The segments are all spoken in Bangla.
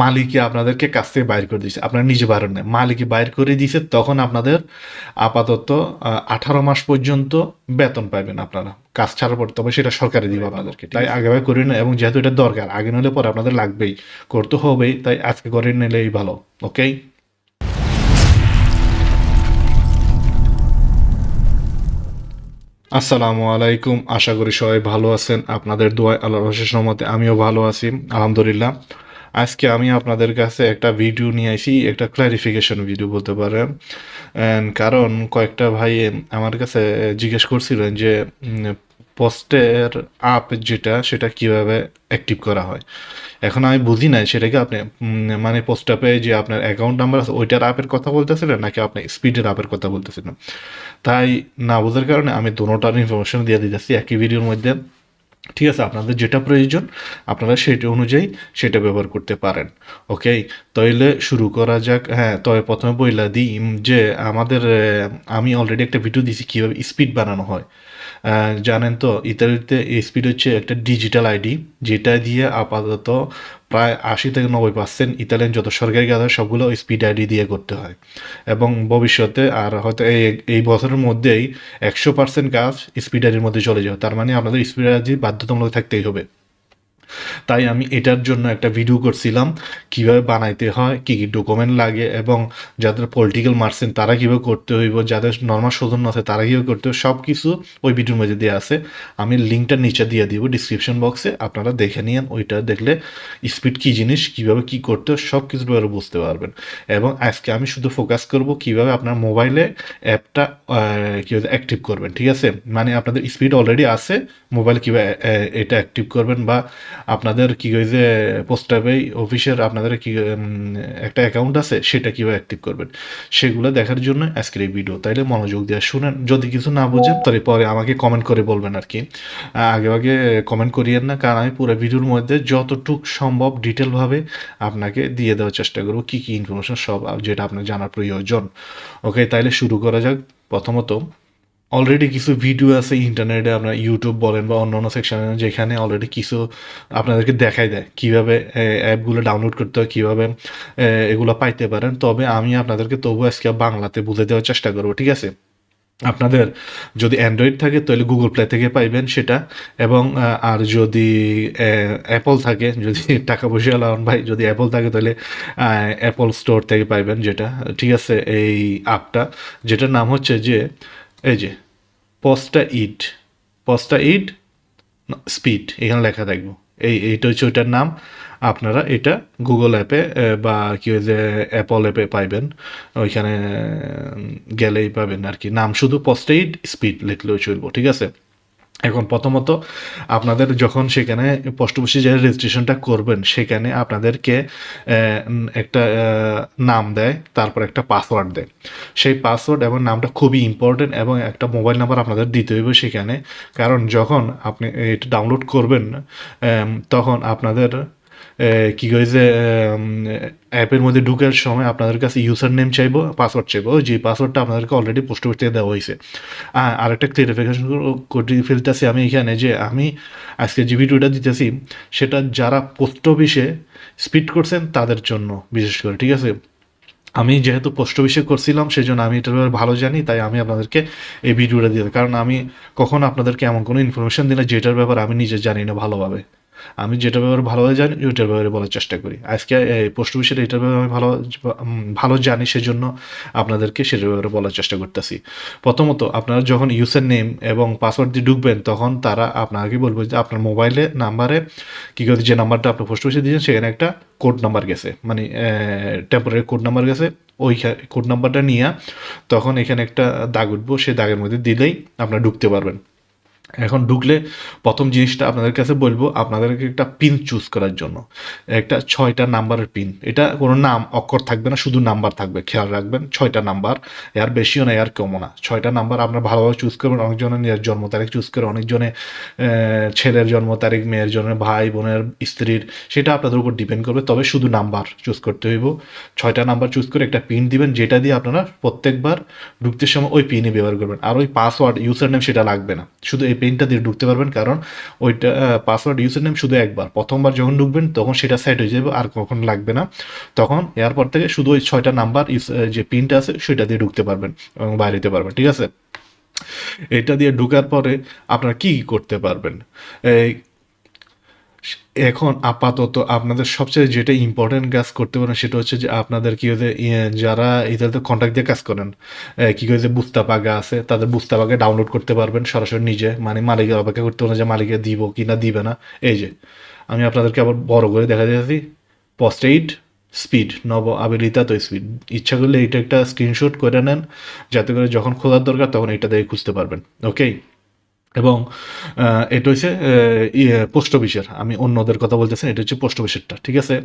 মালিকই আপনাদেরকে কাছ থেকে বাইর করে দিয়েছে। আপনারা নিজে বাইর না মালিকই বাইর করে দিয়েছে, তখন আপনাদের আপাতত আঠারো মাস পর্যন্ত বেতন পাবেন আপনারা। কাজ ছাড়ার পর, তবে সেটা সরকারে দিবে আপনাদেরকে। তাই আগে ভাগে করে না এবং যেহেতু এটা দরকার, আগে নিলে পরে আপনাদের লাগবেই। করতে হবেই, তাই আজকে করে নিলেই ভালো, ওকে? আসসালামু আলাইকুম। আশা করি সবাই ভালো আছেন। আপনাদের দোয়া আল্লাহ রহমতে আমিও ভালো আছি। আলহামদুলিল্লাহ। আজকে আমি আপনাদের কাছে একটা ভিডিও নিয়ে আসি, একটা ক্লারিফিকেশন ভিডিও বলতে পারেন। কারণ কয়েকটা ভাই আমার কাছে জিজ্ঞেস করছিলেন যে পোস্টের আপ যেটা, সেটা কীভাবে অ্যাক্টিভ করা হয়? এখন আমি বুঝি নাই সেটাকে আপনি মানে পোস্ট আপে যে আপনার অ্যাকাউন্ট নাম্বার আছে, ওইটার অ্যাপের কথা বলতেছিলেন, নাকি আপনি স্পিডের আপের কথা বলতেছিলেন? তাই না বোঝার কারণে আমি দোনোটার ইনফরমেশন দিয়ে দিতেছি, একই ভিডিওর মধ্যে। ঠিক আছে, আপনাদের যেটা প্রয়োজন, আপনারা সেটা অনুযায়ী সেটা ব্যবহার করতে পারেন ওকে তাইলে শুরু করা যাক হ্যাঁ তবে প্রথমে বইলা দিই যে আমাদের আমি অলরেডি একটা ভিডিও দিয়েছি কীভাবে স্পিড বানানো হয়। জানেন তো, ইতালিতে স্পিড হচ্ছে একটা ডিজিটাল আইডি যেটা দিয়ে আপাতত প্রায় আশি থেকে নব্বই পার্সেন্ট ইতালিয়ান যত সরকারি কাজ হয় সবগুলো স্পিড আইডি দিয়ে করতে হয়। এবং ভবিষ্যতে আর হয়তো এই এই বছরের মধ্যেই একশো পার্সেন্ট কাজ স্পিড আইডির মধ্যে চলে যাবে। তার মানে আপনাদের স্পিড আইডি বাধ্যতামূলক থাকতেই হবে। তাই আমি এটার জন্য একটা ভিডিও করছিলাম, কীভাবে বানাইতে হয়, কী কী ডকুমেন্ট লাগে এবং যাদের পলিটিক্যাল মার্সেন তারা কীভাবে করতে হইব, যাদের নর্মাল সৌজন্য আছে, তারা কীভাবে করতে হবে সব কিছু ওই ভিডিওর মধ্যে দেওয়া আছে। আমি লিঙ্কটা নিচে দিয়ে দিব ডিসক্রিপশন বক্সে আপনারা দেখে নিন ওইটা দেখলে স্পিড কী জিনিস, কীভাবে কী করতে সব কিছু ব্যাপারে বুঝতে পারবেন। এবং আজকে আমি শুধু ফোকাস করব কীভাবে আপনার মোবাইলে অ্যাপটা কীভাবে অ্যাক্টিভ করবেন, ঠিক আছে? মানে আপনাদের স্পিড অলরেডি আছে মোবাইল কীভাবে এটা অ্যাক্টিভ করবেন বা আপনাদের কি হয়েছে পোস্ট অ্যাপে অফিসের আপনাদের কি একটা অ্যাকাউন্ট আছে, সেটা কীভাবে অ্যাক্টিভ করবেন? সেগুলো দেখার জন্য আজকের এই ভিডিও তাইলে মনোযোগ দিয়ে শুনেন। যদি কিছু না বুঝেন, তাহলে পরে আমাকে কমেন্ট করে বলবেন আর কি। আগে আগে কমেন্ট করিয়েন না, কারণ আমি পুরো ভিডিওর মধ্যে যতটুক সম্ভব ডিটেলভাবে আপনাকে দিয়ে দেওয়ার চেষ্টা করব, কী কী ইনফরমেশন সব যেটা আপনার জানার প্রয়োজন। ওকে তাইলে শুরু করা যাক প্রথমত। অলরেডি কিছু ভিডিও আছে ইন্টারনেটে আপনার ইউটিউব বলেন বা অন্য অন্য সেকশনে যেখানে অলরেডি কিছু আপনাদেরকে দেখাই দেয় কীভাবে অ্যাপগুলো ডাউনলোড করতে হয়, কীভাবে এগুলো পাইতে পারেন। তবে আমি আপনাদেরকে তবু আজকে বাংলাতে বুঝে দেওয়ার চেষ্টা করব, ঠিক আছে? আপনাদের যদি অ্যান্ড্রয়েড থাকে, তাহলে গুগল প্লে থেকে পাইবেন সেটা। এবং আর যদি অ্যাপল থাকে, যদি টাকা পয়সা লাগান ভাই, যদি অ্যাপল থাকে, তাহলে অ্যাপল স্টোর থেকে পাইবেন যেটা, ঠিক আছে? এই অ্যাপটা যেটার নাম হচ্ছে যে এই যে পস্টা ইট পস্টা ইট স্পিড এখানে লেখা থাকব। এই, এইটা হচ্ছে ওইটার নাম। আপনারা এটা গুগল অ্যাপে বা কি ওই যে অ্যাপল অ্যাপে পাইবেন। ওইখানে গেলেই পাবেন আর কি। নাম শুধু পস্টেইড স্পিড লিখলেও চলবো, ঠিক আছে? এখন প্রথমত আপনাদের যখন সেখানে পোস্ট অফিসে যে রেজিস্ট্রেশনটা করবেন, সেখানে আপনাদেরকে একটা নাম দেয়, তারপর একটা পাসওয়ার্ড দেয়। সেই পাসওয়ার্ড এবং নামটা খুবই ইম্পর্টেন্ট এবং একটা মোবাইল নাম্বার আপনাদের দিতে হইবে সেখানে। কারণ যখন আপনি এটা ডাউনলোড করবেন তখন আপনাদের কি হয়েছে অ্যাপের মধ্যে ঢুকার সময় আপনাদের কাছে ইউজার নেম চাইব পাসওয়ার্ড চাইব যে পাসওয়ার্ডটা আপনাদেরকে অলরেডি পোস্ট থেকে দেওয়া হয়েছে। আর একটা ক্লিয়ারিফিকেশন করে ফেলতেছি আমি এখানে যে আমি আজকে যে ভিডিওটা দিতেছি, সেটা যারা পোস্ট অফিসে স্পিড করছেন তাদের জন্য বিশেষ করে, ঠিক আছে? আমি যেহেতু পোস্ট অফিসে করছিলাম সেই জন্য আমি এটার ব্যাপারে ভালো জানি, তাই আমি আপনাদেরকে এই ভিডিওটা দিয়ে কারণ আমি কখনো আপনাদেরকে এমন কোনো ইনফরমেশন না যেটার ব্যাপারে আমি নিজে জানি না ভালোভাবে। আমি যেটা ব্যাপারে ভালোভাবে জানি, ওইটার ব্যাপারে বলার চেষ্টা করি। আজকে পোস্ট অফিসের এটার ব্যাপারে আমি ভালো ভালো জানি, সেজন্য আপনাদেরকে সেটার ব্যাপারে বলার চেষ্টা করতেছি। প্রথমত, আপনারা যখন ইউজার নেম এবং পাসওয়ার্ড দিয়ে ঢুকবেন, তখন তারা আপনাকে বলবে যে আপনার মোবাইলে নাম্বারে কী করে যে নাম্বারটা আপনি পোস্ট অফিসে দিয়েছেন, সেখানে একটা কোড নাম্বার গেছে। মানে টেম্পোরারি কোড নাম্বার গেছে। ওই কোড নাম্বারটা নিয়ে তখন এখানে একটা দাগ উঠবো, সেই দাগের মধ্যে দিলেই আপনারা ঢুকতে পারবেন। এখন ঢুকলে প্রথম জিনিসটা আপনাদের কাছে বলব, আপনাদেরকে একটা পিন চুজ করার জন্য। একটা ছয়টা নাম্বারের পিন এটা কোনো নাম অক্ষর থাকবে না, শুধু নাম্বার থাকবে। খেয়াল রাখবেন, ছয়টা নাম্বার, এর বেশিও না, এর কমও না। ছয়টা নাম্বার আপনারা ভালোভাবে চুজ করবেন, অনেকজনের নিজের জন্ম তারিখ চুজ করে, অনেকজনে ছেলের জন্ম তারিখ, মেয়ের জন্য ভাই, বোনের, স্ত্রীর, সেটা আপনাদের উপর ডিপেন্ড করবে। তবে শুধু নাম্বার চুজ করতে হইব। ছয়টা নাম্বার চুজ করে একটা পিন দিবেন, যেটা দিয়ে আপনারা প্রত্যেকবার ঢুকতে সময় ওই পিনই ব্যবহার করবেন। আর ওই পাসওয়ার্ড ইউজার নেম সেটা লাগবে না। শুধু এই পিনটা দিয়ে ঢুকতে পারবেন, কারণ ওইটা পাসওয়ার্ড ইউজার নেম শুধু একবার। প্রথমবার যখন ঢুকবেন, তখন সেটা সেট হয়ে যাবে, আর কখন লাগবে না। তখন এরপর থেকে শুধু ওই ছয়টা নাম্বার যে পিনটা আছে, সেটা দিয়ে ঢুকতে পারবেন এবং বাইরে যেতে পারবেন, ঠিক আছে? এটা দিয়ে ঢুকার পরে আপনারা কি করতে পারবেন? এখন আপাতত আপনাদের সবচেয়ে যেটা ইম্পর্টেন্ট কাজ করতে পারেন সেটা হচ্ছে যে আপনাদের কী হয়েছে যারা এটাতে কন্ট্যাক্ট দিয়ে কাজ করেন কী কি হয়েছে বুস্তা পাগা আছে, তাদের বুস্তা পাগা ডাউনলোড করতে পারবেন সরাসরি নিজে মানে মালিকের অপেক্ষা করতে পারেন যে মালিকে দিব কি না দিবে না। এই যে, আমি আপনাদেরকে আবার বড় করে দেখা দিয়েছি পোস্ট এইড স্পিড নব আবিলিতা তো স্পিড ইচ্ছা করলে এটা একটা স্ক্রিনশট করে নেন, যাতে করে যখন খোলার দরকার তখন এটা দেখে খুঁজতে পারবেন ওকে এবং এটা হচ্ছে পোস্ট অফিসের। আমি অন্যদের কথা বলতেছেন এটা হচ্ছে পোস্ট অফিসেরটা, ঠিক আছে?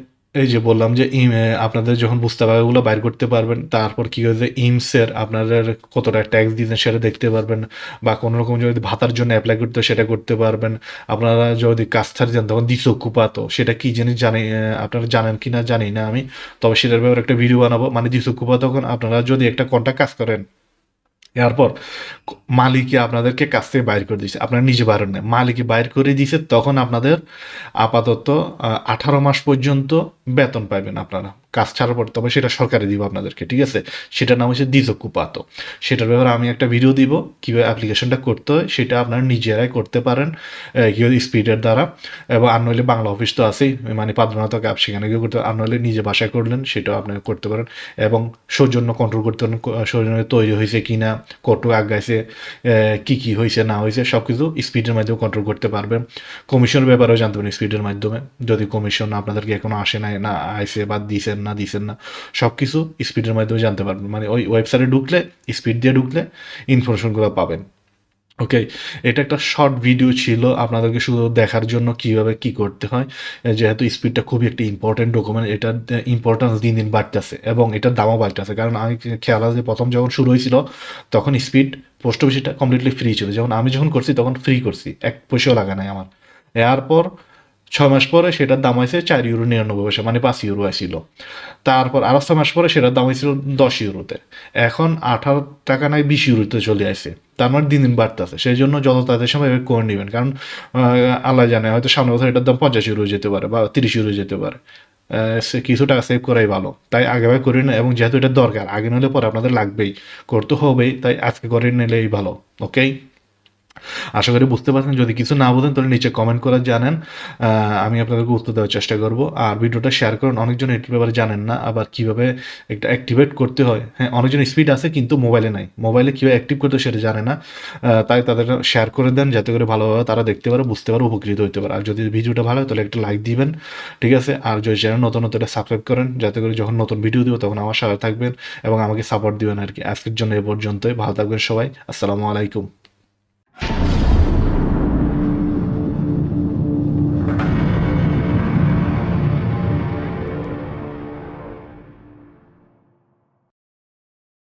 এই যে বললাম যে, ইম আপনাদের যখন বুস্তাবাগুলো বাইর করতে পারবেন, তারপর কী হয়েছে, ইমসের আপনাদের কতটা ট্যাক্স দিতেন সেটা দেখতে পারবেন, বা কোনো রকম যদি ভাতার জন্য অ্যাপ্লাই করতে সেটা করতে পারবেন। আপনারা যদি কাজ ছাড় যান তখন দিস কুপাতো সেটা কী জিনিস জানি আপনারা জানেন কি না জানি না আমি, তবে সেটার ব্যাপারে একটা ভিডিও বানাবো মানে দিস কুপাতো তখন আপনারা যদি একটা কন্ট্যাক্ট কাজ করেন এরপর মালিকে আপনাদেরকে কাছ থেকে বাইর করে দিয়েছে। আপনারা নিজে বাইরেন না মালিকই বাইর করে দিয়েছে, তখন আপনাদের আপাতত আঠারো মাস পর্যন্ত বেতন পাবেন আপনারা। কাজ ছাড়ার পর তবে সেটা সরকারে দিব আপনাদেরকে, ঠিক আছে? সেটার নাম হচ্ছে দ্বিচক্ষুপাত। সেটার ব্যাপারে আমি একটা ভিডিও দিব, কীভাবে অ্যাপ্লিকেশনটা করতে হয়, সেটা আপনারা নিজেরাই করতে পারেন কীভাবে স্পিডের দ্বারা। এবং আর নইলে বাংলা অফিস তো আছেই মানে পাদ্রনাথ অ্যাপ সেখানে গিয়ে করতে আর নইলে নিজে বাসায় করলেন, সেটাও আপনারা করতে পারেন। এবং সৌজন্য কন্ট্রোল করতে পারেন সৌজন্য তৈরি হয়েছে কি না কটু আগাইছে কি কি হয়েছে, না হয়েছে সব কিছু স্পিডের মাধ্যমে কন্ট্রোল করতে পারবেন। কমিশনের ব্যাপারেও জানতে পারেন স্পিডের মাধ্যমে। যদি কমিশন আপনাদেরকে এখনও আসে নাই, না আইসে বা দিছেন না দিছেন না। সব কিছু স্পিডের মাধ্যমে জানতে পারবেন। মানে ওই ওয়েবসাইটে ঢুকলে স্পিড দিয়ে ঢুকলে ইনফরমেশনগুলো পাবেন। ওকে এটা একটা শর্ট ভিডিও ছিল। আপনাদেরকে শুধু দেখার জন্য কীভাবে কি করতে হয়। যেহেতু স্পিডটা খুবই একটা ইম্পর্টেন্ট ডকুমেন্ট এটার ইম্পর্টেন্স দিন দিন বাড়তেছে এবং এটার দামও বাড়তেছে। কারণ আমি খেয়াল আছে, প্রথম যখন শুরু হয়েছিল, তখন স্পিড পোস্ট অফিসটা কমপ্লিটলি ফ্রি ছিল। যখন আমি যখন করছি, তখন ফ্রি করছি। এক পয়সাও লাগা নাই আমার। এরপর ছয় মাস পরে সেটার দাম হয়েছে চার ইউরো নিরানব্বই পয়সা মানে পাঁচ ইউরো আসছিল তারপর আরও ছয় মাস পরে সেটার দাম হয়েছিল দশ ইউরোতে এখন আঠারো টাকা নাই বিশ ইউরোতে চলে আসে। তার মানে দিন দিন বাড়তেছে। সেই জন্য যত তাদের সময় এভাবে করে নেবেন। কারণ আল্লাহ জানে, হয়তো সামনে বছর এটার দাম পঞ্চাশ ইউরো যেতে পারে বা তিরিশ ইউরো যেতে পারে। সে কিছু টাকা সেভ করাই ভালো। তাই আগে ভাগে করে নিন এবং যেহেতু এটা দরকার, আগে নিলে পরে আপনাদের লাগবেই। করতে হবেই। তাই আজকে করে নিলেই ভালো। ওকেই আশা করি বুঝতে পারছেন। যদি কিছু না বোঝেন, তাহলে নিচে কমেন্ট করে জানেন। আমি আপনাদেরকে উত্তর দেওয়ার চেষ্টা করব। আর ভিডিওটা শেয়ার করুন। অনেকজন এটির ব্যাপারে জানেন না। আবার কীভাবে একটা অ্যাক্টিভেট করতে হয়। হ্যাঁ অনেকজন স্পিড আছে, কিন্তু মোবাইলে নাই। মোবাইলে কীভাবে অ্যাক্টিভ করতে সেটা জানে না। তাই তাদের শেয়ার করে দেন, যাতে করে ভালোভাবে তারা দেখতে পারে, বুঝতে পারে, উপকৃত হতে পারে। আর যদি ভিডিওটা ভালো হয়, তাহলে একটা লাইক দিবেন। ঠিক আছে? আর যদি চ্যানেল নতুন নতুন এটা সাবস্ক্রাইব করেন। যাতে করে যখন নতুন ভিডিও দিব, তখন আমার সাথে থাকবেন এবং আমাকে সাপোর্ট দিবেন আর কি। আজকের জন্য এ পর্যন্তই। ভালো থাকবেন সবাই। আসসালামু আলাইকুম। you.